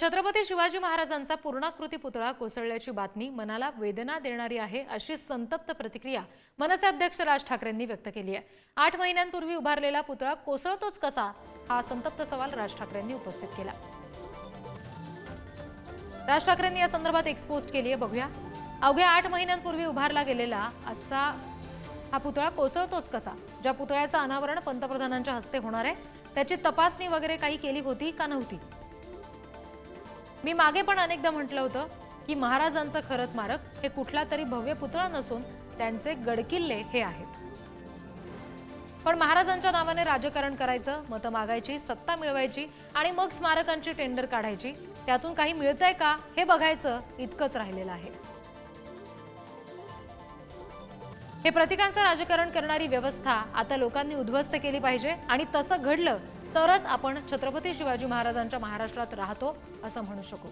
छत्रपती शिवाजी महाराजांचा पूर्णाकृती पुतळा कोसळल्याची बातमी मनाला वेदना देणारी आहे अशी संतप्त प्रतिक्रिया मनसे अध्यक्ष राज ठाकरेंनी व्यक्त केली आहे. आठ महिन्यांपूर्वी उभारलेला पुतळा कोसळतोच कसा? हा संतप्त सवाल राज ठाकरेंनी उपस्थित केला. राज ठाकरेंनी या संदर्भात एक पोस्ट केली आहे बघूया. अवघ्या आठ महिन्यांपूर्वी उभारला गेलेला असा हा पुतळा कोसळतोच कसा? ज्या पुतळ्याचं अनावरण पंतप्रधानांच्या हस्ते होणार आहे त्याची तपासणी वगैरे काही केली होती का नव्हती? मी मागे पण अनेकदा म्हटलं होतं की महाराजांचं खरं स्मारक हे कुठला तरी भव्य पुतळा नसून त्यांचे गडकिल्ले हे आहेत. पण महाराजांच्या नावाने राजकारण करायचं मतं मागायची सत्ता मिळवायची आणि मग स्मारकांची टेंडर काढायची त्यातून काही मिळतंय का हे बघायचं इतकंच राहिलेलं आहे. हे प्रतिकांचं राजकारण करणारी व्यवस्था आता लोकांनी उद्ध्वस्त केली पाहिजे आणि तसं घडलं तरच आपण छत्रपती शिवाजी महाराजांच्या महाराष्ट्रात राहतो असं म्हणू शकू.